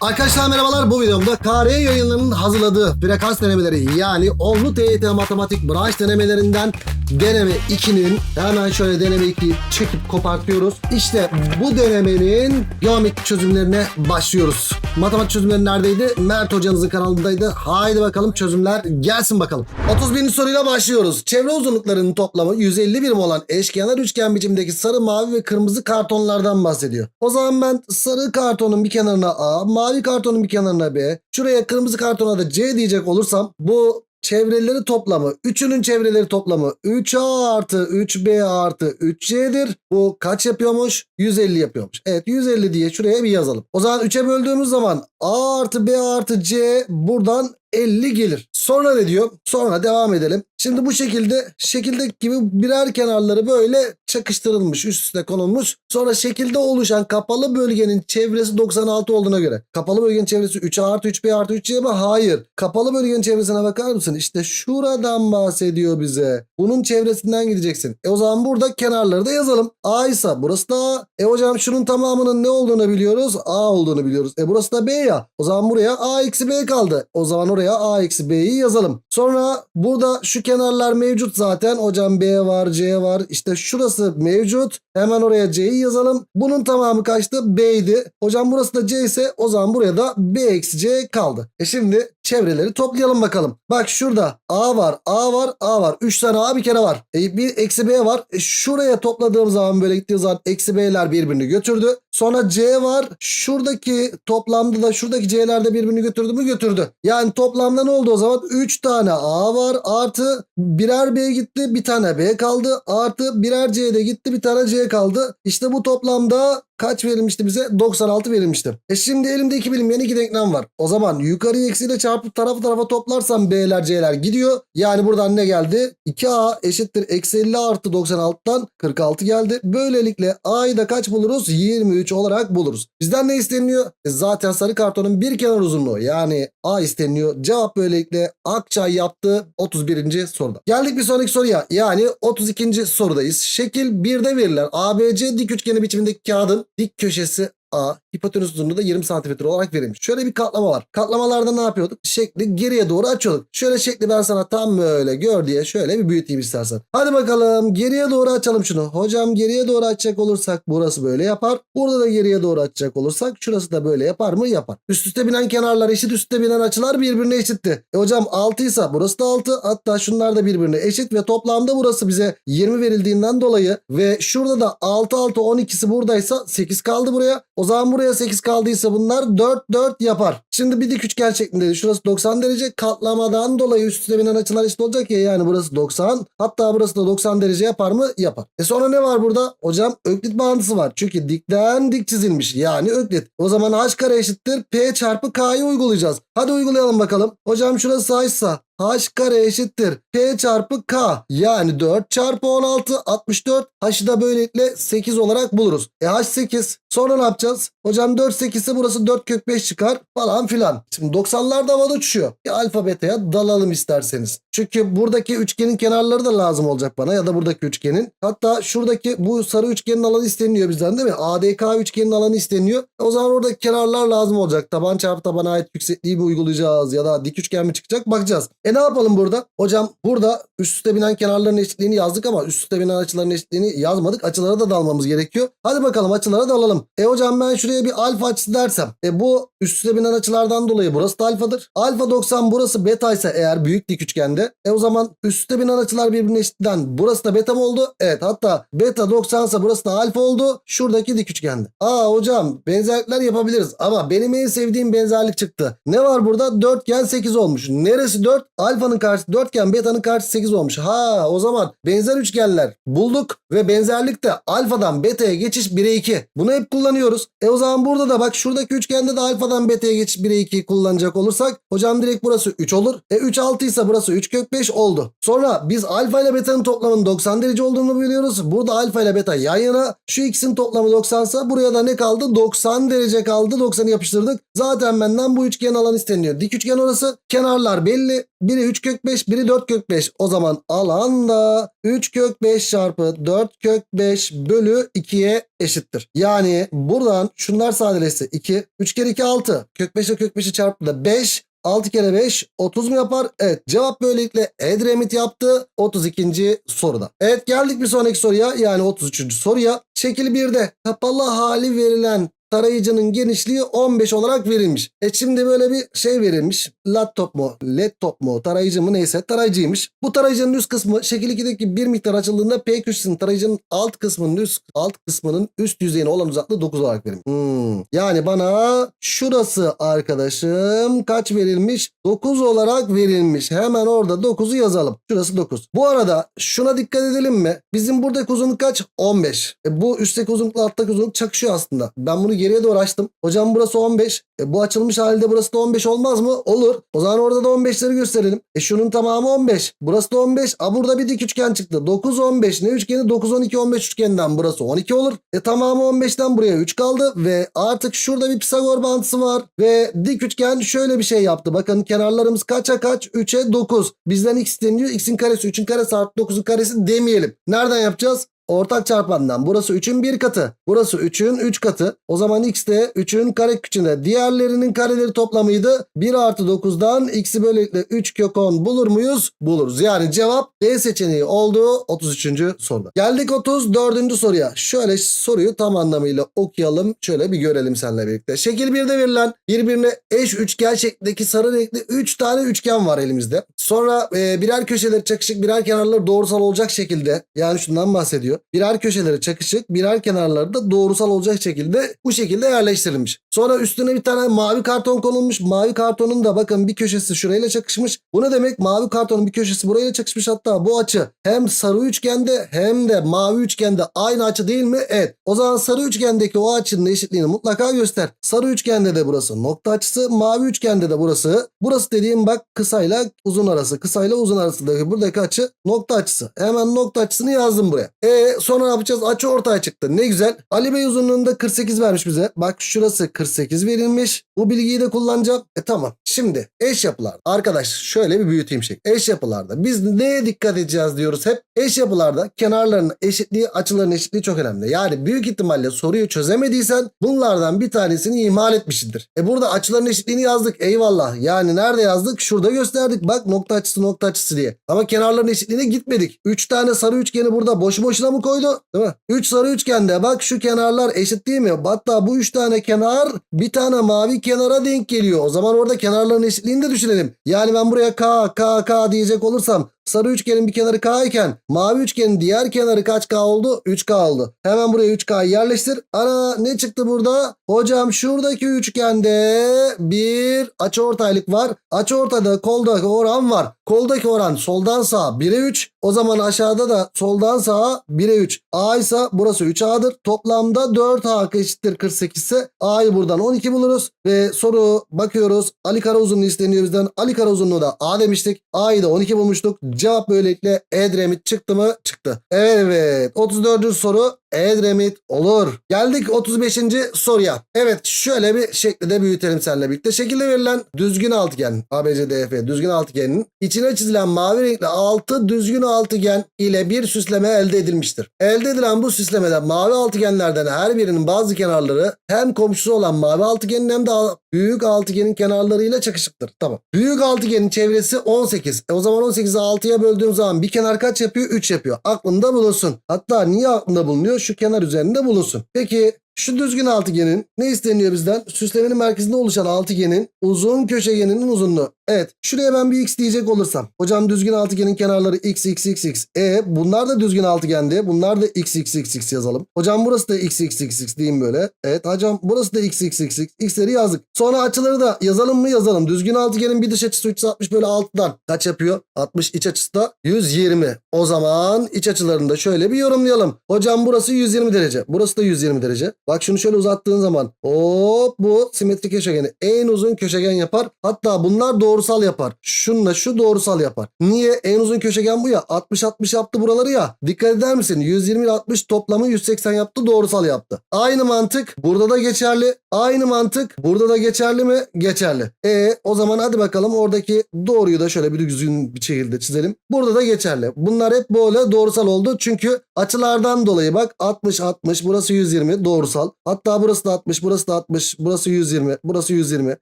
Arkadaşlar merhabalar bu videomda KR yayınlarının hazırladığı frekans denemeleri yani onlu TYT matematik branş denemelerinden deneme 2'nin hemen şöyle deneme 2'yi çekip kopartıyoruz. İşte bu denemenin geometrik çözümlerine başlıyoruz. Matematik çözümleri neredeydi? Mert hocanızın kanalındaydı. Haydi bakalım çözümler gelsin bakalım. 31. soruyla başlıyoruz. Çevre uzunluklarının toplamı 150 birim olan eşkenar üçgen biçimdeki sarı, mavi ve kırmızı kartonlardan bahsediyor. O zaman ben sarı kartonun bir kenarına A, mavi kartonun bir kenarına B, şuraya kırmızı kartona da C diyecek olursam bu çevreleri toplamı, üçünün çevreleri toplamı 3A artı 3B artı 3C'dir. Bu kaç yapıyormuş? 150 yapıyormuş. Evet 150 diye şuraya bir yazalım. O zaman 3'e böldüğümüz zaman A artı B artı C buradan 50 gelir. Sonra ne diyor? Sonra devam edelim. Şimdi bu şekilde şekildeki gibi birer kenarları böyle çakıştırılmış, üst üste konulmuş. Sonra şekilde oluşan kapalı bölgenin çevresi 96 olduğuna göre. Kapalı bölgenin çevresi 3A artı 3B artı 3C mi? Hayır. Kapalı bölgenin çevresine bakar mısın? İşte şuradan bahsediyor bize. Bunun çevresinden gideceksin. E o zaman burada kenarları da yazalım. A ise burası da A. E hocam şunun tamamının ne olduğunu biliyoruz? A olduğunu biliyoruz. E burası da B ya. O zaman buraya A eksi B kaldı. O zaman oraya A eksi B'yi yazalım. Sonra burada şu kenarlar mevcut zaten. Hocam B var, C var. İşte şurası mevcut. Hemen oraya C'yi yazalım. Bunun tamamı kaçtı? B'ydi. Hocam burası da C ise o zaman buraya da B eksi C kaldı. E şimdi çevreleri toplayalım bakalım. Bak şurada A var, A var, A var. 3 tane A bir kere var. E, bir eksi B var. E, şuraya topladığım zaman böyle gittiği zaman eksi B'ler birbirini götürdü. Sonra C var. Şuradaki toplamda da şuradaki C'ler de birbirini götürdü mü götürdü. Yani toplamda ne oldu o zaman? 3 tane A var artı birer B gitti bir tane B kaldı. Artı birer C de gitti bir tane C kaldı. İşte bu toplamda kaç verilmişti bize? 96 verilmişti. E şimdi elimde iki bilinmeyen iki denklem var. O zaman yukarıyı eksiyle çarpıp tarafı tarafa toplarsam B'ler C'ler gidiyor. Yani buradan ne geldi? 2A eşittir eksi 50 artı 96'dan 46 geldi. Böylelikle A'yı da kaç buluruz? 23 olarak buluruz. Bizden ne isteniyor? E zaten sarı kartonun bir kenar uzunluğu yani A isteniyor. Cevap böylelikle Akçay yaptı 31. soruda. Geldik bir sonraki soruya. Yani 32. sorudayız. Şekil 1'de verilen ABC dik üçgeni biçimindeki kağıdın dik köşesi A, hipotenüs uzunluğu da 20 cm olarak verilmiş. Şöyle bir katlama var. Katlamalarda ne yapıyorduk? Şekli geriye doğru açıyorduk. Şöyle şekli ben sana tam böyle gör diye şöyle bir büyüteyim istersen. Hadi bakalım geriye doğru açalım şunu. Hocam geriye doğru açacak olursak burası böyle yapar. Burada da geriye doğru açacak olursak şurası da böyle yapar mı? Yapar. Üst üste binen kenarlar eşit üst üste binen açılar birbirine eşitti. E hocam 6 ise burası da 6. Hatta şunlar da birbirine eşit ve toplamda burası bize 20 verildiğinden dolayı ve şurada da 6 6 12'si buradaysa 8 kaldı buraya. O zaman buraya 8 kaldıysa bunlar 4 4 yapar. Şimdi bir dik üçgen şeklinde şurası 90 derece katlamadan dolayı üst üste binen açılar eşit olacak ya yani burası 90 hatta burası da 90 derece yapar mı? Yapar. E sonra ne var burada? Hocam öklit bağıntısı var. Çünkü dikten dik çizilmiş yani öklit. O zaman h kare eşittir p çarpı k'yı uygulayacağız. Hadi uygulayalım bakalım. Hocam şurası h'sa h kare eşittir p çarpı k yani 4 çarpı 16 64 h'ı da böylelikle 8 olarak buluruz. E h 8 sonra ne yapacağız? Hocam 4 8 ise burası 4 kök 5 çıkar falan filan. Şimdi 90'lar da havada uçuyor. Bir alfa beta'ya dalalım isterseniz. Çünkü buradaki üçgenin kenarları da lazım olacak bana ya da buradaki üçgenin. Hatta şuradaki bu sarı üçgenin alanı isteniyor bizden değil mi? ADK üçgenin alanı isteniyor. E o zaman oradaki kenarlar lazım olacak. Taban çarpı tabana ait yüksekliği mi uygulayacağız ya da dik üçgen mi çıkacak bakacağız. E ne yapalım burada? Hocam burada üst üste binen kenarların eşitliğini yazdık ama üst üste binen açıların eşitliğini yazmadık. Açılara da dalmamız gerekiyor. Hadi bakalım açılara dalalım. E hocam ben şuraya bir alfa açısı dersem. E bu üst üste binen açılardan dolayı burası da alfadır. Alfa 90 burası beta ise eğer büyük dik üçgende. E o zaman üst üste binen açılar birbirine eşitliden burası da beta mı oldu? Evet hatta beta 90 ise burası da alfa oldu. Şuradaki dik üçgende. Aa hocam benzerlikler yapabiliriz ama benim en sevdiğim benzerlik çıktı. Ne var burada? Dörtgen 8 olmuş. Neresi 4? Alfanın karşısı dörtgen beta'nın karşısı 8 olmuş. Ha o zaman benzer üçgenler bulduk ve benzerlikte alfadan beta'ya geçiş 1'e 2. Bunu hep kullanıyoruz. E o zaman burada da bak şuradaki üçgende de alfadan beta'ya geçiş 1'e 2 kullanacak olursak hocam direkt burası 3 olur. E 3 6 ise burası 3 kök 5 oldu. Sonra biz alfa ile beta'nın toplamının 90 derece olduğunu biliyoruz. Burada alfa ile beta yan yana. Şu ikisinin toplamı 90 ise buraya da ne kaldı? 90 derece kaldı. 90'ı yapıştırdık. Zaten benden bu üçgen alan isteniyor. Dik üçgen orası. Kenarlar belli. Biri 3 kök 5, biri 4 kök 5. O zaman alan da 3 kök 5 çarpı 4 kök 5 bölü 2'ye eşittir. Yani buradan şunlar sadeleşse 2. 3 kere 2 6. Kök 5 ile kök 5'i çarptığında 5. 6 kere 5 30 mu yapar? Evet cevap böylelikle Edremit yaptı 32. soruda. Evet geldik bir sonraki soruya yani 33. soruya. Şekil 1'de kapalı hali verilen tarayıcının genişliği 15 olarak verilmiş. E şimdi böyle bir şey verilmiş. Laptop mu, laptop mu, tarayıcı mı neyse tarayıcıymış. Bu tarayıcının üst kısmı şekil 2'deki bir miktar açıldığında P köşesinin tarayıcının alt kısmının üst alt kısmının üst yüzeyine olan uzaklığı 9 olarak verilmiş. Hmm. Yani bana şurası arkadaşım kaç verilmiş? 9 olarak verilmiş. Hemen orada 9'u yazalım. Şurası 9. Bu arada şuna dikkat edelim mi? Bizim buradaki uzunluk kaç? 15. E bu üstteki uzunlukla alttaki uzunluk çakışıyor aslında. Ben bunu geriye doğru açtım. Hocam burası 15. E bu açılmış halde burası da 15 olmaz mı? Olur. O zaman orada da 15'leri gösterelim. E şunun tamamı 15. Burası da 15. A burada bir dik üçgen çıktı. 9 15 ne üçgeni? 9 12 15 üçgeninden burası 12 olur. E tamamı 15'ten buraya 3 kaldı ve artık şurada bir Pisagor bağıntısı var ve dik üçgen şöyle bir şey yaptı. Bakın kenarlarımız kaça kaç? 3'e 9. Bizden x isteniyor. X'in karesi 3'ün karesi artı 9'un karesi demeyelim. Nereden yapacağız? Ortak çarpandan. Burası 3'ün bir katı. Burası 3'ün 3 katı. O zaman x de 3'ün kare küçüğünde. Diğerlerinin kareleri toplamıydı. 1 artı 9'dan x'i böylelikle 3 kök 10 bulur muyuz? Buluruz. Yani cevap D seçeneği oldu 33. soruda. Geldik 34. soruya. Şöyle soruyu tam anlamıyla okuyalım. Şöyle bir görelim seninle birlikte. Şekil 1'de verilen birbirine eş üçgen şeklindeki sarı renkli 3 tane üçgen var elimizde. Sonra e, birer köşeleri çakışık birer kenarları doğrusal olacak şekilde yani şundan bahsediyor. Birer köşeleri çakışık, birer kenarları da doğrusal olacak şekilde bu şekilde yerleştirilmiş. Sonra üstüne bir tane mavi karton konulmuş. Mavi kartonun da bakın bir köşesi şurayla çakışmış. Bu ne demek? Mavi kartonun bir köşesi burayla çakışmış. Hatta bu açı hem sarı üçgende hem de mavi üçgende aynı açı değil mi? Evet. O zaman sarı üçgendeki o açının eşitliğini mutlaka göster. Sarı üçgende de burası nokta açısı. Mavi üçgende de burası. Burası dediğim bak kısayla uzun arası. Kısayla uzun arasındaki buradaki açı nokta açısı. Hemen nokta açısını yazdım buraya. E sonra ne yapacağız? Açı ortaya çıktı. Ne güzel. Ali Bey uzunluğunda 48 vermiş bize. Bak şurası 48 verilmiş. Bu bilgiyi de kullanacağım. E tamam. Şimdi eş yapılar. Arkadaş şöyle bir büyüteyim şey. Eş yapılarda biz neye dikkat edeceğiz diyoruz hep. Eş yapılarda kenarların eşitliği, açıların eşitliği çok önemli. Yani büyük ihtimalle soruyu çözemediysen bunlardan bir tanesini ihmal etmişsindir. E burada açıların eşitliğini yazdık. Eyvallah. Yani nerede yazdık? Şurada gösterdik. Bak nokta açısı nokta açısı diye. Ama kenarların eşitliğine gitmedik. 3 tane sarı üçgeni burada boşu boşuna mı koydu? Değil mi? 3 sarı üçgende bak şu kenarlar eşit değil mi? Hatta bu 3 tane kenar bir tane mavi kenara denk geliyor. O zaman orada kenarların eşitliğini de düşünelim. Yani ben buraya K, K, K diyecek olursam sarı üçgenin bir kenarı K iken mavi üçgenin diğer kenarı kaç K oldu? 3K oldu. Hemen buraya 3K'yı yerleştir. Ana ne çıktı burada? Hocam şuradaki üçgende bir açıortaylık var. Açıortayda koldaki oran var. Koldaki oran soldan sağa 1'e 3. O zaman aşağıda da soldan sağa 1'e 3. A ise burası 3A'dır. Toplamda 4A eşittir 48 ise A'yı buradan 12 buluruz. Ve soru bakıyoruz. Ali Kara uzunluğu isteniyor bizden. Ali Kara uzunluğu da A demiştik. A'yı da 12 bulmuştuk. Cevap böylelikle Edremit çıktı mı? Çıktı. Evet 34. soru Edremit olur. Geldik 35. soruya. Evet şöyle bir şekilde büyütelim seninle birlikte. Şekilde verilen düzgün altıgen ABCDF düzgün altıgenin içine çizilen mavi renkli altı düzgün altıgen ile bir süsleme elde edilmiştir. Elde edilen bu süslemede mavi altıgenlerden her birinin bazı kenarları hem komşusu olan mavi altıgenin hem de büyük altıgenin kenarlarıyla çakışıktır. Tamam. Büyük altıgenin çevresi 18. E o zaman 18'i 6'ya böldüğüm zaman bir kenar kaç yapıyor? 3 yapıyor. Aklında bulunsun. Hatta niye aklında bulunuyor? Şu kenar üzerinde bulunsun. Peki şu düzgün altıgenin ne isteniyor bizden? Süslemenin merkezinde oluşan altıgenin uzun köşegeninin uzunluğu. Evet şuraya ben bir x diyecek olursam. Hocam düzgün altıgenin kenarları x x x x. E bunlar da düzgün altıgendi. Bunlar da x x x x yazalım. Hocam burası da x x x x diyeyim böyle. Evet hocam burası da x x x x. X'leri yazdık. Sonra açıları da yazalım mı yazalım. Düzgün altıgenin bir dış açısı 360 böyle 6'dan kaç yapıyor? 60 iç açısı da 120. O zaman iç açılarını da şöyle bir yorumlayalım. Hocam burası 120 derece. Burası da 120 derece. Bak şunu şöyle uzattığın zaman hop bu simetrik köşegeni en uzun köşegen yapar. Hatta bunlar doğru doğrusal yapar. Şunla şu doğrusal yapar. Niye? En uzun köşegen bu ya. 60-60 yaptı buraları ya. Dikkat eder misin? 120 ile 60 toplamı 180 yaptı. Doğrusal yaptı. Aynı mantık burada da geçerli. Aynı mantık burada da geçerli mi? Geçerli. E o zaman hadi bakalım oradaki doğruyu da şöyle bir düzgün bir şekilde çizelim. Burada da geçerli. Bunlar hep böyle doğrusal oldu. Çünkü açılardan dolayı bak 60 60 burası 120 doğrusal. Hatta burası da 60 burası da 60 burası 120 burası 120.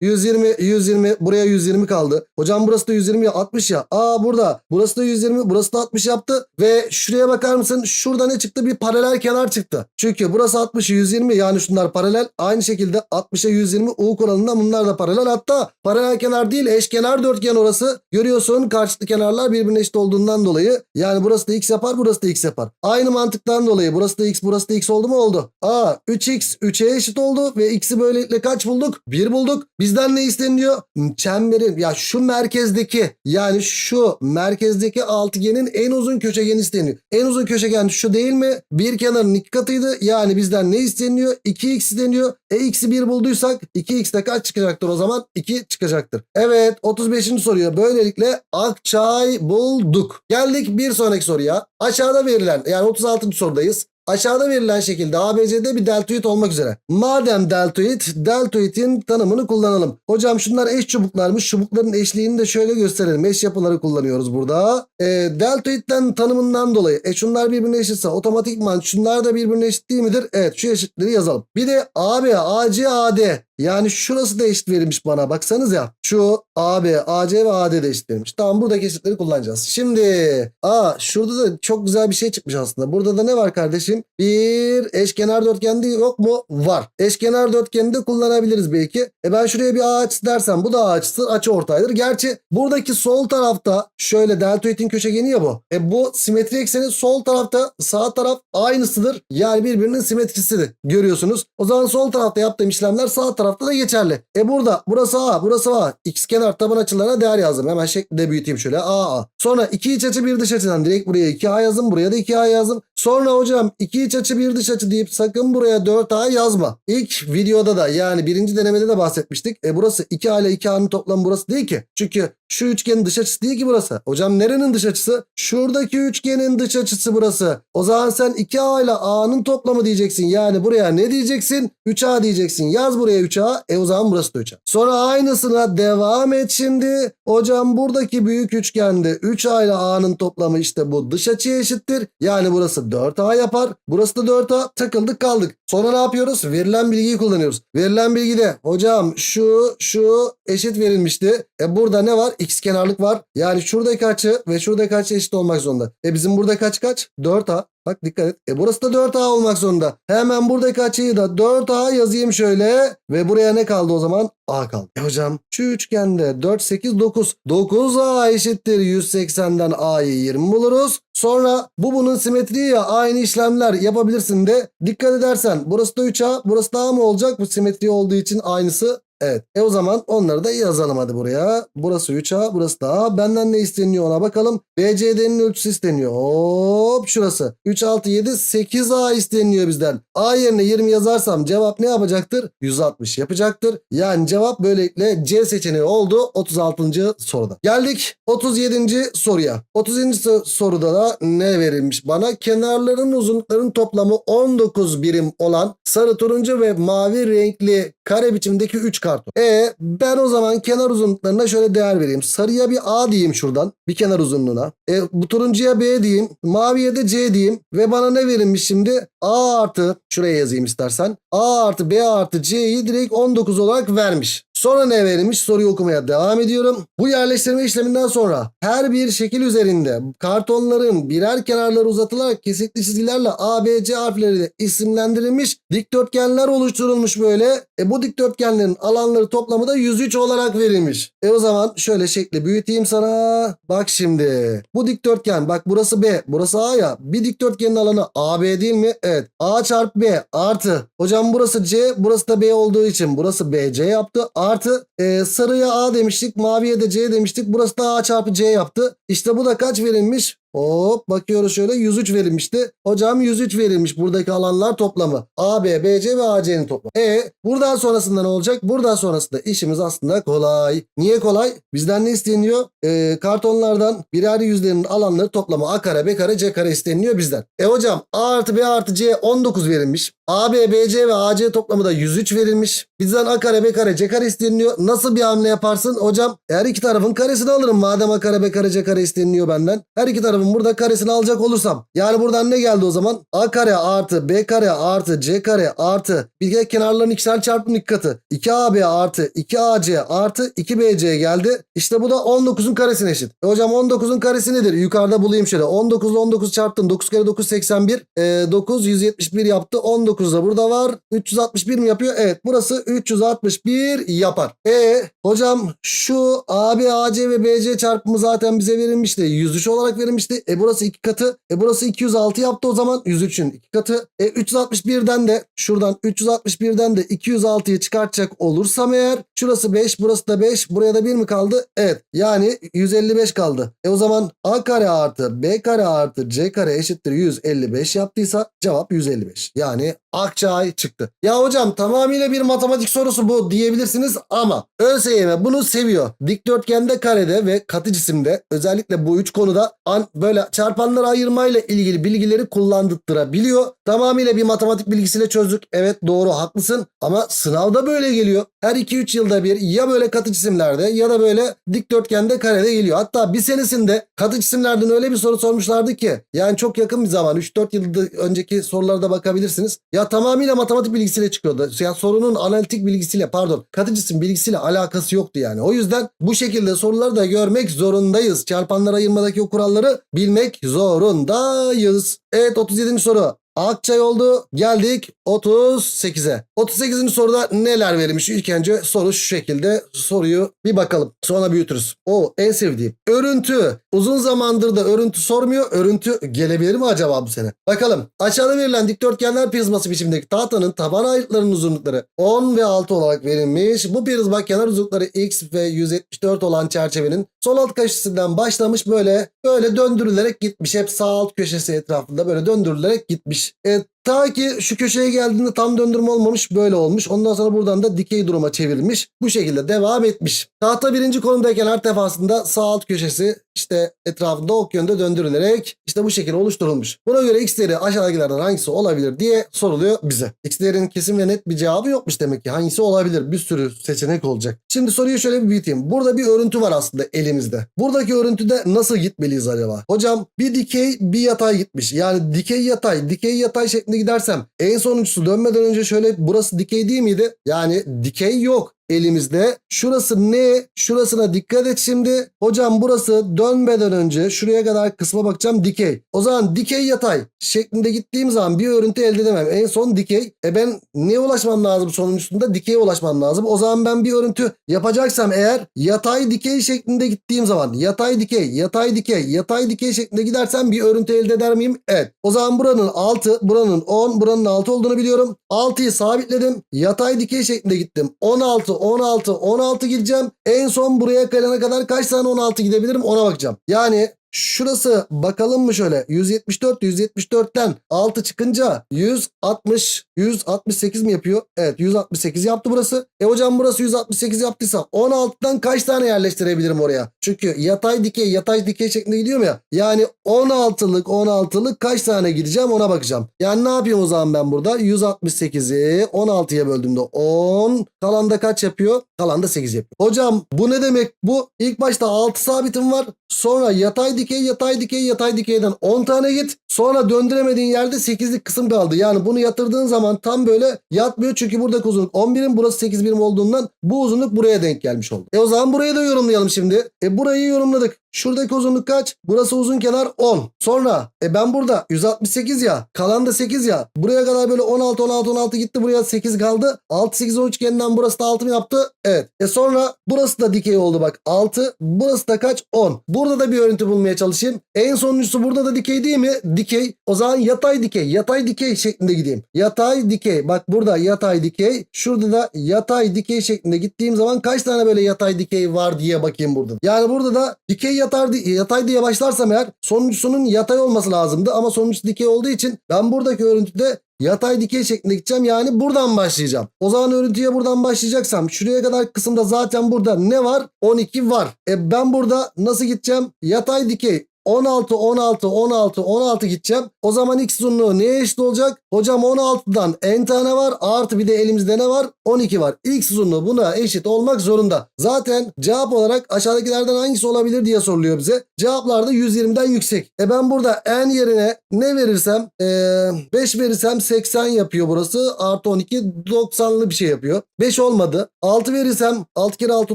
120 120 buraya 120 kaldı. Hocam burası da 120 ya 60 ya. Aa burada burası da 120 burası da 60 yaptı. Ve şuraya bakar mısın? Şurada ne çıktı? Bir paralel kenar çıktı. Çünkü burası 60 120 yani şunlar paralel. Aynı şekilde 60'a 120 U kuralında bunlar da paralel. Hatta paralel kenar değil eşkenar dörtgen orası. Görüyorsun karşılıklı kenarlar birbirine eşit olduğundan dolayı. Yani burası da x yapar burası da x yapar. Aynı mantıktan dolayı burası da x burası da x oldu mu oldu. Aa 3x 3'e eşit oldu ve x'i böylelikle kaç bulduk? 1 bulduk. Bizden ne isteniyor? Çemberin ya şu merkezdeki yani şu merkezdeki altıgenin en uzun köşegeni isteniyor. En uzun köşegen şu değil mi? Bir kenarın iki katıydı. Yani bizden ne isteniyor? 2x isteniyor. E x'i 1 bulduysak 2x'te kaç çıkacaktır o zaman? 2 çıkacaktır. Evet 35. soruyu böylelikle Akçay bulduk. Geldik bir sonraki soruya. Aşağıda verilen yani 36. sorudayız. Aşağıda verilen şekilde ABC'de bir deltoid olmak üzere. Madem deltoid, deltoidin tanımını kullanalım. Hocam şunlar eş çubuklarmış. Çubukların eşliğini de şöyle gösterelim. Eş yapıları kullanıyoruz burada. E, deltoidden tanımından dolayı. E şunlar birbirine eşitse otomatikman şunlar da birbirine eşit değil midir? Evet şu eşitleri yazalım. Bir de AB, AC, AD. Yani şurası da eşit verilmiş bana. Baksanız ya. Şu AB, AC ve AD de eşit verilmiş. Tamam buradaki eşitleri kullanacağız. Şimdi aa şurada da çok güzel bir şey çıkmış aslında. Burada da ne var kardeşim? Bir eşkenar dörtgen değil yok mu? Var. Eşkenar dörtgeni de kullanabiliriz belki. E ben şuraya bir A açısı dersem bu da A açısı açı ortaydır. Gerçi buradaki sol tarafta şöyle deltoidin köşegeni ya bu. E bu simetri ekseni sol tarafta sağ taraf aynısıdır. Yani birbirinin simetrisidir. Görüyorsunuz. O zaman sol tarafta yaptığım işlemler sağ tarafta da geçerli. E burada burası A burası A. X kenar taban açılarına değer yazdım. Hemen şeklinde büyüteyim şöyle. A A. Sonra iki iç açı bir dış açıdan direkt buraya 2A yazdım. Buraya da 2A yazdım. Sonra hocam iki iç açı bir dış açı deyip sakın buraya 4A yazma. İlk videoda da yani birinci denemede de bahsetmiştik. E burası 2A ile 2A'nın toplamı burası değil ki. Çünkü şu üçgenin dış açısı değil ki burası. Hocam nerenin dış açısı? Şuradaki üçgenin dış açısı burası. O zaman sen 2A ile A'nın toplamı diyeceksin. Yani buraya ne diyeceksin? 3A diyeceksin. Yaz buraya 3A. E o zaman burası da 3A. Sonra aynısına devam et şimdi. Hocam buradaki büyük üçgende 3A ile A'nın toplamı işte bu dış açıya eşittir. Yani burası 4A yapar. Burası da 4A. Takıldık kaldık. Sonra ne yapıyoruz? Verilen bilgiyi kullanıyoruz. Verilen bilgide hocam şu şu eşit verilmişti. E burada ne var? X kenarlık var. Yani şuradaki açı ve şuradaki açı eşit olmak zorunda. E bizim burada kaç kaç? 4A. Bak dikkat et. E burası da 4A olmak zorunda. Hemen buradaki açıyı da 4A yazayım şöyle. Ve buraya ne kaldı o zaman? A kaldı. E hocam şu üçgende 4, 8, 9. 9A eşittir 180'den A'yı 20 buluruz. Sonra bu bunun simetriği ya aynı işlemler yapabilirsin de. Dikkat edersen burası da 3A burası da A mı olacak? Bu simetri olduğu için aynısı Evet. E o zaman onları da yazalım hadi buraya. Burası 3A, burası da A. Benden ne isteniyor ona bakalım. BCD'nin ölçüsü isteniyor. Hop şurası. 3, 6, 7, 8A isteniyor bizden. A yerine 20 yazarsam cevap ne yapacaktır? 160 yapacaktır. Yani cevap böylelikle C seçeneği oldu 36. soruda. Geldik 37. soruya. 37. soruda da ne verilmiş bana? Kenarların uzunluklarının toplamı 19 birim olan sarı, turuncu ve mavi renkli kare biçimdeki 3 karton. E ben o zaman kenar uzunluklarına şöyle değer vereyim. Sarıya bir A diyeyim şuradan. Bir kenar uzunluğuna. E bu turuncuya B diyeyim. Maviye de C diyeyim. Ve bana ne verilmiş şimdi? A artı şuraya yazayım istersen. A artı B artı C'yi direkt 19 olarak vermiş. Sonra ne verilmiş? Soruyu okumaya devam ediyorum. Bu yerleştirme işleminden sonra her bir şekil üzerinde kartonların birer kenarları uzatılarak kesikli çizgilerle A, B, C harfleri de isimlendirilmiş dikdörtgenler oluşturulmuş böyle. E bu dikdörtgenlerin alanları toplamı da 103 olarak verilmiş. E o zaman şöyle şekli büyüteyim sana. Bak şimdi. Bu dikdörtgen bak burası B, burası A ya. Bir dikdörtgenin alanı AB değil mi? Evet. A çarpı B artı. Hocam burası C, burası da B olduğu için burası BC yaptı. Artı e, sarıya A demiştik, maviye de C demiştik. Burası da A çarpı C yaptı. İşte bu da kaç verilmiş? Hop bakıyoruz şöyle 103 verilmişti. Hocam 103 verilmiş buradaki alanlar toplamı. AB, BC ve AC'nin toplamı. E buradan sonrasında ne olacak? Buradan sonrasında işimiz aslında kolay. Niye kolay? Bizden ne isteniyor? E, kartonlardan birer yüzlerinin alanları toplamı. A kare, B kare, C kare isteniyor bizden. E hocam A artı B artı C 19 verilmiş. AB, BC ve AC toplamı da 103 verilmiş. Bizden A kare, B kare, C kare isteniliyor. Nasıl bir hamle yaparsın? Hocam her iki tarafın karesini alırım. Madem A kare, B kare, C kare isteniliyor benden. Her iki tarafın burada karesini alacak olursam. Yani buradan ne geldi o zaman? A kare artı B kare artı C kare artı bir de kenarların ikişer çarpımın iki katı. 2AB artı 2AC artı 2BC geldi. İşte bu da 19'un karesine eşit. E hocam 19'un karesi nedir? Yukarıda bulayım şöyle. 19 ile 19 çarptım. 9 kere 9 81. E, 9 171 yaptı. 19 da burada var. 361 mi yapıyor? Evet burası 361 yapar. E hocam şu AB, AC ve BC çarpımı zaten bize verilmişti. 103 olarak verilmişti. E burası 2 katı. E burası 206 yaptı o zaman. 103'ün 2 katı. E 361'den de şuradan 361'den de 206'yı çıkartacak olursam eğer şurası 5 burası da 5 buraya da 1 mi kaldı? Evet yani 155 kaldı. E o zaman A kare artı B kare artı C kare eşittir 155 yaptıysa cevap 155. Yani Akçay çıktı. Ya hocam tamamıyla bir matematik sorusu bu diyebilirsiniz ama ÖSYM bunu seviyor. Dikdörtgende karede ve katı cisimde özellikle bu üç konuda an, böyle çarpanları ayırmayla ilgili bilgileri kullandırtırabiliyor. Tamamıyla bir matematik bilgisiyle çözdük. Evet doğru haklısın ama sınavda böyle geliyor. Her 2-3 yılda bir ya böyle katı cisimlerde ya da böyle dikdörtgende karede geliyor. Hatta bir senesinde katı cisimlerden öyle bir soru sormuşlardı ki yani çok yakın bir zaman 3-4 yıl önceki sorulara da bakabilirsiniz. Ya tamamıyla matematik bilgisiyle çıkıyordu. Ya sorunun analitik bilgisiyle pardon katı cisim bilgisiyle alakası yoktu yani. O yüzden bu şekilde soruları da görmek zorundayız. Çarpanlar ayırmadaki o kuralları bilmek zorundayız. Evet 37. soru. Akçay oldu. Geldik 38'e. 38. soruda neler verilmiş? İlk önce soru şu şekilde. Soruyu bir bakalım. Sonra büyütürüz. O en sevdiğim. Örüntü. Uzun zamandır da örüntü sormuyor. Örüntü gelebilir mi acaba bu sene? Bakalım. Aşağıda verilen dikdörtgenler prizması biçimindeki tahtanın taban ayrıtlarının uzunlukları 10 ve 6 olarak verilmiş. Bu prizma kenar uzunlukları x ve 174 olan çerçevenin sol alt köşesinden başlamış böyle böyle döndürülerek gitmiş. Hep sağ alt köşesi etrafında böyle döndürülerek gitmiş. E, ta ki şu köşeye geldiğinde tam döndürme olmamış böyle olmuş. Ondan sonra buradan da dikey duruma çevrilmiş. Bu şekilde devam etmiş. Tahta birinci konumdayken her defasında sağ alt köşesi işte etrafında ok yönde döndürülerek işte bu şekilde oluşturulmuş. Buna göre x değeri aşağıdakilerden hangisi olabilir diye soruluyor bize. X değerinin kesin ve net bir cevabı yokmuş demek ki. Hangisi olabilir? Bir sürü seçenek olacak. Şimdi soruyu şöyle bir büyüteyim. Burada bir örüntü var aslında elimizde. Buradaki örüntüde nasıl gitmeliyiz acaba? Hocam bir dikey bir yatay gitmiş. Yani dikey yatay, dikey yatay şeklinde gidersem en sonuncusu dönmeden önce şöyle burası dikey değil miydi? Yani dikey yok elimizde. Şurası ne? Şurasına dikkat et şimdi. Hocam burası dönmeden önce şuraya kadar kısma bakacağım dikey. O zaman dikey yatay şeklinde gittiğim zaman bir örüntü elde edemem. En son dikey. E ben neye ulaşmam lazım sonuncusunda? Dikeye ulaşmam lazım. O zaman ben bir örüntü yapacaksam eğer yatay dikey şeklinde gittiğim zaman yatay dikey, yatay dikey, yatay dikey şeklinde gidersem bir örüntü elde eder miyim? Evet. O zaman buranın 6, buranın 10, buranın 6 olduğunu biliyorum. 6'yı sabitledim. Yatay dikey şeklinde gittim. 16, 16, 16 gideceğim. En son buraya gelene kadar kaç tane 16 gidebilirim ona bakacağım. Yani Şurası bakalım mı şöyle 174 174'ten 6 çıkınca 160 168 mi yapıyor? Evet 168 yaptı burası. E hocam burası 168 yaptıysa 16'dan kaç tane yerleştirebilirim oraya? Çünkü yatay dikey yatay dikey şeklinde gidiyorum ya. Yani 16'lık 16'lık kaç tane gideceğim ona bakacağım. Yani ne yapıyorum o zaman ben burada? 168'i 16'ya böldüğümde 10. Kalanda kaç yapıyor? Kalanda 8 yapıyor. Hocam bu ne demek? Bu ilk başta 6 sabitim var. Sonra yatay dikey yatay dikey yatay dikeyden 10 tane git. Sonra döndüremediğin yerde 8'lik kısım kaldı. Yani bunu yatırdığın zaman tam böyle yatmıyor. Çünkü buradaki uzunluk 10 birim burası 8 birim olduğundan bu uzunluk buraya denk gelmiş oldu. E o zaman burayı da yorumlayalım şimdi. E burayı yorumladık. Şuradaki uzunluk kaç? Burası uzun kenar 10. Sonra e ben burada 168 ya. Kalan da 8 ya. Buraya kadar böyle 16 16 16 gitti. Buraya 8 kaldı. 6 8 13 üçgeninden burası da 6 mı yaptı? Evet. E sonra burası da dikey oldu bak. 6. Burası da kaç? 10. Burada da bir örüntü bulmaya çalışayım. En sonuncusu burada da dikey değil mi? Dikey. O zaman yatay dikey. Yatay dikey şeklinde gideyim. Yatay dikey. Bak burada yatay dikey. Şurada da yatay dikey şeklinde gittiğim zaman kaç tane böyle yatay dikey var diye bakayım burada. Yani burada da dikey yatay, yatay diye başlarsam eğer sonuncusunun yatay olması lazımdı. Ama sonuncusu dikey olduğu için ben buradaki örüntüde yatay dikey şeklinde gideceğim. Yani buradan başlayacağım. O zaman örüntüye buradan başlayacaksam şuraya kadar kısımda zaten burada ne var? 12 var. E ben burada nasıl gideceğim? Yatay dikey 16, 16, 16, 16 gideceğim. O zaman x uzunluğu neye eşit olacak? Hocam 16'dan n tane var. Artı bir de elimizde ne var? 12 var. X uzunluğu buna eşit olmak zorunda. Zaten cevap olarak aşağıdakilerden hangisi olabilir diye soruluyor bize. Cevaplar da 120'den yüksek. E ben burada n yerine ne verirsem? Ee, 5 verirsem 80 yapıyor burası. Artı 12 90'lı bir şey yapıyor. 5 olmadı. 6 verirsem 6 kere 6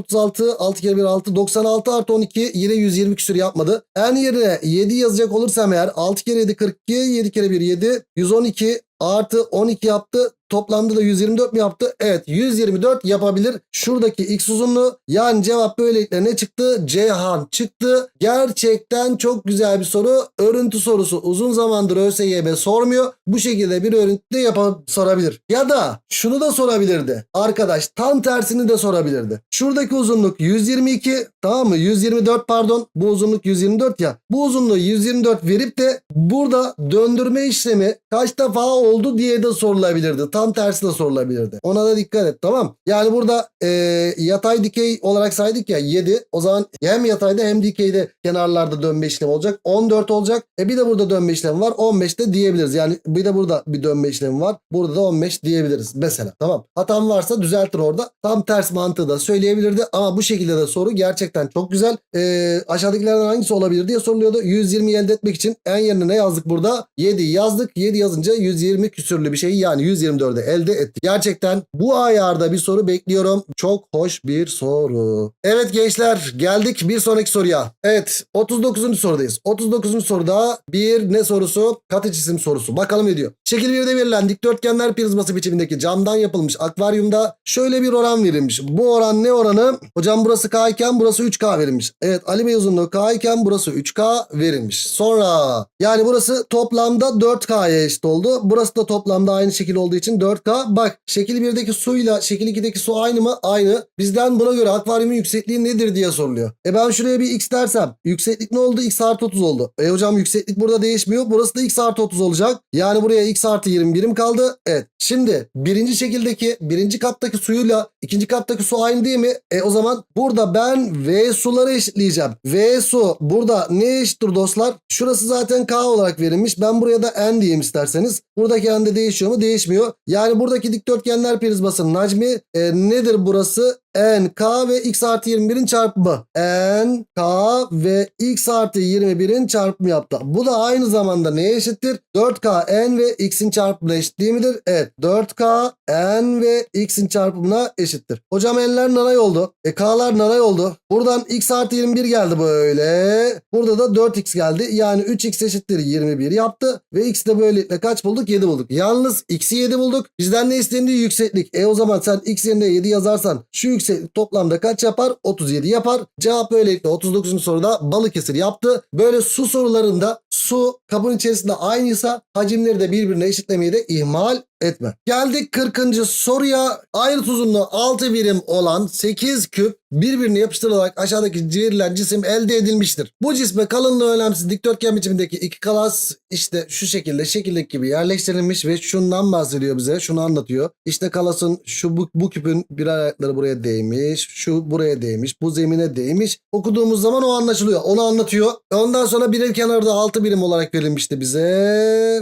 36. 6 kere 1 6. 96 artı 12 yine 120 küsür yapmadı. n yerine 7 yazacak olursam eğer 6 kere 7 42. 7 kere 1 7. 112 artı 12 yaptı. Toplamda da 124 mi yaptı? Evet 124 yapabilir. Şuradaki x uzunluğu yani cevap böylelikle ne çıktı? Ceyhan çıktı. Gerçekten çok güzel bir soru. Örüntü sorusu uzun zamandır ÖSYM sormuyor. Bu şekilde bir örüntü yapıp sorabilir. Ya da şunu da sorabilirdi. Arkadaş tam tersini de sorabilirdi. Şuradaki uzunluk 122 tamam mı? 124 pardon. Bu uzunluk 124 ya. Bu uzunluğu 124 verip de burada döndürme işlemi kaç defa oldu diye de sorulabilirdi. Tam tersi de sorulabilirdi. Ona da dikkat et tamam. Yani burada e, yatay dikey olarak saydık ya 7. O zaman hem yatayda hem dikeyde kenarlarda dönme işlemi olacak. 14 olacak. E bir de burada dönme işlemi var. 15 de diyebiliriz. Yani bir de burada bir dönme işlemi var. Burada da 15 diyebiliriz mesela. Tamam. Hatam varsa düzeltir orada. Tam ters mantığı da söyleyebilirdi. Ama bu şekilde de soru gerçekten çok güzel. E, aşağıdakilerden hangisi olabilir diye soruluyordu. 120 elde etmek için en yerine ne yazdık burada? 7 yazdık. 7 yazınca 120 küsürlü bir şey yani 124'ü elde ettik. Gerçekten bu ayarda bir soru bekliyorum. Çok hoş bir soru. Evet gençler geldik bir sonraki soruya. Evet 39. sorudayız. 39. soruda bir ne sorusu? Katı cisim sorusu. Bakalım ne diyor. Şekil 1'de verilen dikdörtgenler prizması biçimindeki camdan yapılmış akvaryumda şöyle bir oran verilmiş. Bu oran ne oranı? Hocam burası K iken burası 3K verilmiş. Evet Ali uzunluğu K iken burası 3K verilmiş. Sonra yani burası toplamda 4K'ya eşit oldu. Burası da toplamda aynı şekil olduğu için 4K. Bak şekil 1'deki suyla şekil 2'deki su aynı mı? Aynı. Bizden buna göre akvaryumun yüksekliği nedir diye soruluyor. E ben şuraya bir x dersem yükseklik ne oldu? x artı 30 oldu. E hocam yükseklik burada değişmiyor. Burası da x artı 30 olacak. Yani buraya x artı 20 birim kaldı. Evet. Şimdi birinci şekildeki birinci kattaki suyuyla ikinci kattaki su aynı değil mi? E o zaman burada ben V suları eşitleyeceğim. V su burada ne eşittir dostlar? Şurası zaten K olarak verilmiş. Ben buraya da N diyeyim isterseniz. Buradaki N de değişiyor mu? Değişmiyor. Yani buradaki dikdörtgenler prizmasının hacmi e, nedir burası? N, K ve X artı 21'in çarpımı. N, K ve X artı 21'in çarpımı yaptı. Bu da aynı zamanda neye eşittir? 4K, N ve X'in çarpımına eşit değil midir? Evet. 4K, N ve X'in çarpımına eşittir. Hocam N'ler nanay oldu. E K'lar nanay oldu. Buradan X artı 21 geldi böyle. Burada da 4X geldi. Yani 3X eşittir 21 yaptı. Ve X de böylelikle kaç bulduk? 7 bulduk. Yalnız X'i 7 bulduk. Bizden ne istendiği yükseklik. E o zaman sen X yerine 7 yazarsan şu yükseklik toplamda kaç yapar? 37 yapar. Cevap böylelikle 39. soruda Balıkesir yaptı. Böyle su sorularında su kabın içerisinde aynıysa hacimleri de birbirine eşitlemeyi de ihmal etme. Geldik 40. soruya. Ayrıt uzunluğu 6 birim olan 8 küp birbirine yapıştırılarak aşağıdaki verilen cisim elde edilmiştir. Bu cisme kalınlığı önemsiz dikdörtgen biçimindeki iki kalas işte şu şekilde şekildeki gibi yerleştirilmiş ve şundan bahsediyor bize. Şunu anlatıyor. İşte kalasın şu bu, bu küpün birer ayakları buraya değmiş. Şu buraya değmiş. Bu zemine değmiş. Okuduğumuz zaman o anlaşılıyor. Onu anlatıyor. Ondan sonra birer kenarda 6 birim olarak verilmişti bize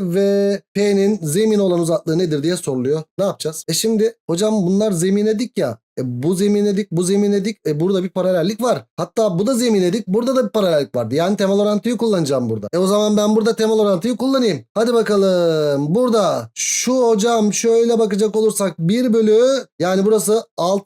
ve P'nin zemin olan uzaklığı nedir diye soruluyor. Ne yapacağız? E şimdi hocam bunlar zemine dik ya. E bu zemine dik, bu zemine dik. E burada bir paralellik var. Hatta bu da zemine dik, burada da bir paralellik vardı. Yani temel orantıyı kullanacağım burada. E o zaman ben burada temel orantıyı kullanayım. Hadi bakalım. Burada şu hocam şöyle bakacak olursak 1 bölü yani burası 6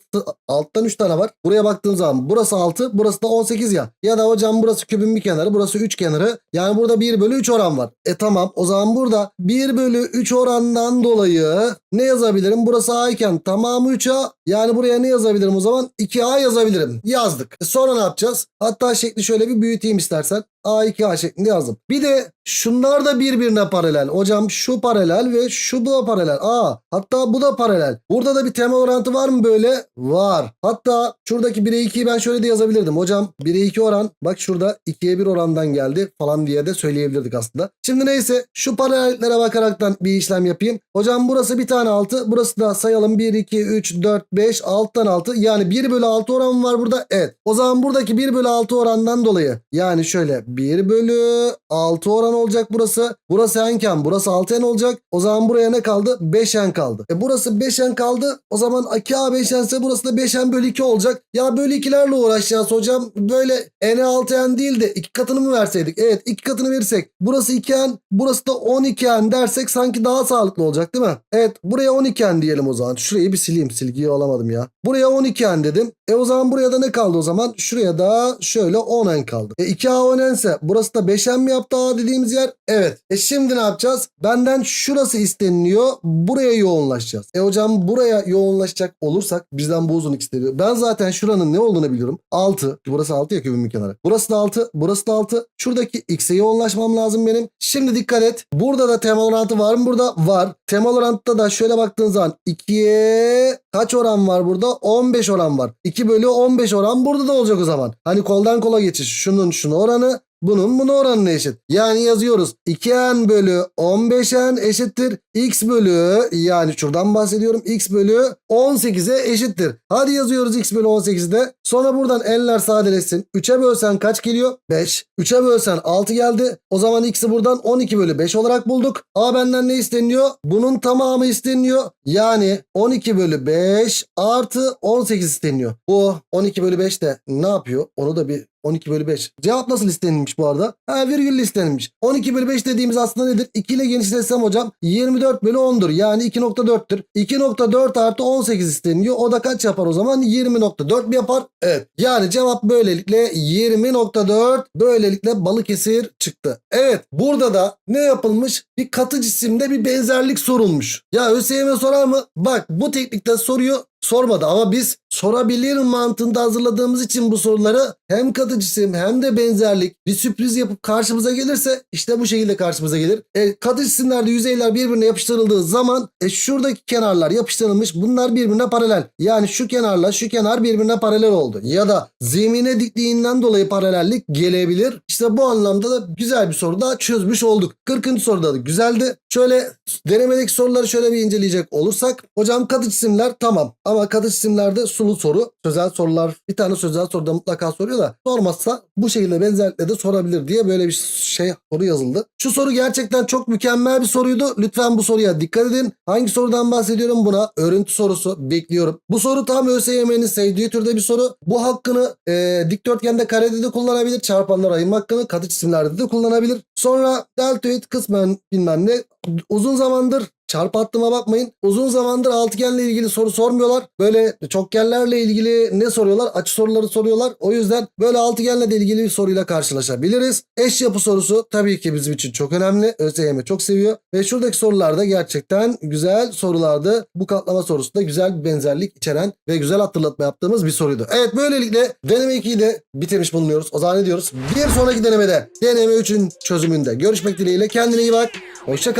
alttan 3 tane var. Buraya baktığım zaman burası 6, burası da 18 ya. Ya da hocam burası kübün bir kenarı, burası 3 kenarı. Yani burada 1 bölü 3 oran var. E tamam o zaman burada 1 bölü 3 orandan dolayı ne yazabilirim? Burası A iken tamamı 3A. Yani buraya ne yazabilirim o zaman? 2A yazabilirim. Yazdık. E sonra ne yapacağız? Hatta şekli şöyle bir büyüteyim istersen. A2A şeklinde yazdım. Bir de şunlar da birbirine paralel. Hocam şu paralel ve şu da paralel. Aa hatta bu da paralel. Burada da bir temel orantı var mı böyle? Var. Hatta şuradaki 1'e 2'yi ben şöyle de yazabilirdim. Hocam 1'e 2 oran bak şurada 2'ye 1 orandan geldi falan diye de söyleyebilirdik aslında. Şimdi neyse şu paralelliklere bakaraktan bir işlem yapayım. Hocam burası bir tane 6. Burası da sayalım 1, 2, 3, 4, 5, 6'dan 6. Yani 1 bölü 6 oran var burada. Evet. O zaman buradaki 1 bölü 6 orandan dolayı yani şöyle 1 bölü 6 oran olacak burası. Burası enken burası 6 en olacak. O zaman buraya ne kaldı? 5 en kaldı. E burası 5 en kaldı. O zaman 2A 5 ense burası da 5 en bölü 2 olacak. Ya bölü 2'lerle uğraşacağız hocam. Böyle n'e 6 en değil de 2 katını mı verseydik? Evet 2 katını verirsek. Burası 2 en burası da 12 en dersek sanki daha sağlıklı olacak değil mi? Evet buraya 12 en diyelim o zaman. Şurayı bir sileyim. Silgiyi alamadım ya. Buraya 12 en dedim. E o zaman buraya da ne kaldı o zaman? Şuraya da şöyle 10 en kaldı. E 2A 10 ense burası da 5 en mi yaptı A dediğimiz yer? Evet. E şimdi ne yapacağız? Benden şurası isteniliyor. Buraya yoğunlaşacağız. E hocam buraya yoğunlaşacak olursak bizden bu uzunluk isteniyor. Ben zaten şuranın ne olduğunu biliyorum. 6. Burası 6 ya kübümün kenarı. Burası da 6. Burası da 6. Şuradaki x'e yoğunlaşmam lazım benim. Şimdi dikkat et. Burada da temel orantı var mı? Burada var. Temel orantıda da şöyle baktığın zaman 2'ye kaç oran var burada? 15 oran var. 2 bölü 15 oran burada da olacak o zaman. Hani koldan kola geçiş. Şunun şunu oranı bunun buna oranına eşit. Yani yazıyoruz. 2n bölü 15n eşittir. x bölü yani şuradan bahsediyorum. x bölü 18'e eşittir. Hadi yazıyoruz x bölü 18'de. Sonra buradan n'ler sadeleşsin. 3'e bölsen kaç geliyor? 5. 3'e bölsen 6 geldi. O zaman x'i buradan 12 bölü 5 olarak bulduk. A benden ne isteniyor? Bunun tamamı isteniyor. Yani 12 bölü 5 artı 18 isteniyor. Bu 12 bölü 5 de ne yapıyor? Onu da bir 12 bölü 5. Cevap nasıl istenilmiş bu arada? Ha virgülle istenilmiş. 12 bölü 5 dediğimiz aslında nedir? 2 ile genişletsem hocam 24 bölü 10'dur. Yani 2.4'tür. 2.4 artı 18 isteniyor. O da kaç yapar o zaman? 20.4 mi yapar? Evet. Yani cevap böylelikle 20.4 böylelikle Balıkesir çıktı. Evet. Burada da ne yapılmış? Bir katı cisimde bir benzerlik sorulmuş. Ya ÖSYM sorar mı? Bak bu teknikte soruyu sormadı ama biz sorabilir mantığında hazırladığımız için bu soruları hem katı cisim hem de benzerlik bir sürpriz yapıp karşımıza gelirse işte bu şekilde karşımıza gelir. E, katı cisimlerde yüzeyler birbirine yapıştırıldığı zaman e, şuradaki kenarlar yapıştırılmış bunlar birbirine paralel. Yani şu kenarla şu kenar birbirine paralel oldu. Ya da zemine dikliğinden dolayı paralellik gelebilir. İşte bu anlamda da güzel bir soru daha çözmüş olduk. 40. soruda da güzeldi. Şöyle denemedeki soruları şöyle bir inceleyecek olursak. Hocam katı cisimler tamam. Ama katı cisimlerde sulu soru. Sözel sorular bir tane sözel soruda mutlaka soruyor da sormazsa bu şekilde benzerlikle de sorabilir diye böyle bir şey soru yazıldı. Şu soru gerçekten çok mükemmel bir soruydu. Lütfen bu soruya dikkat edin. Hangi sorudan bahsediyorum buna? Örüntü sorusu bekliyorum. Bu soru tam ÖSYM'nin sevdiği türde bir soru. Bu hakkını e, dikdörtgende karede de kullanabilir. Çarpanlar ayırma hakkını katı cisimlerde de kullanabilir. Sonra deltoid kısmen bilmem ne uzun zamandır Çarpı attığıma bakmayın. Uzun zamandır altıgenle ilgili soru sormuyorlar. Böyle çokgenlerle ilgili ne soruyorlar? Açı soruları soruyorlar. O yüzden böyle altıgenle de ilgili bir soruyla karşılaşabiliriz. Eş yapı sorusu tabii ki bizim için çok önemli. ÖSYM çok seviyor. Ve şuradaki sorular da gerçekten güzel sorulardı. Bu katlama sorusu da güzel bir benzerlik içeren ve güzel hatırlatma yaptığımız bir soruydu. Evet böylelikle deneme 2'yi de bitirmiş bulunuyoruz. O zaman ne diyoruz? Bir sonraki denemede deneme 3'ün çözümünde görüşmek dileğiyle. Kendine iyi bak. Hoşça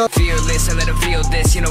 you know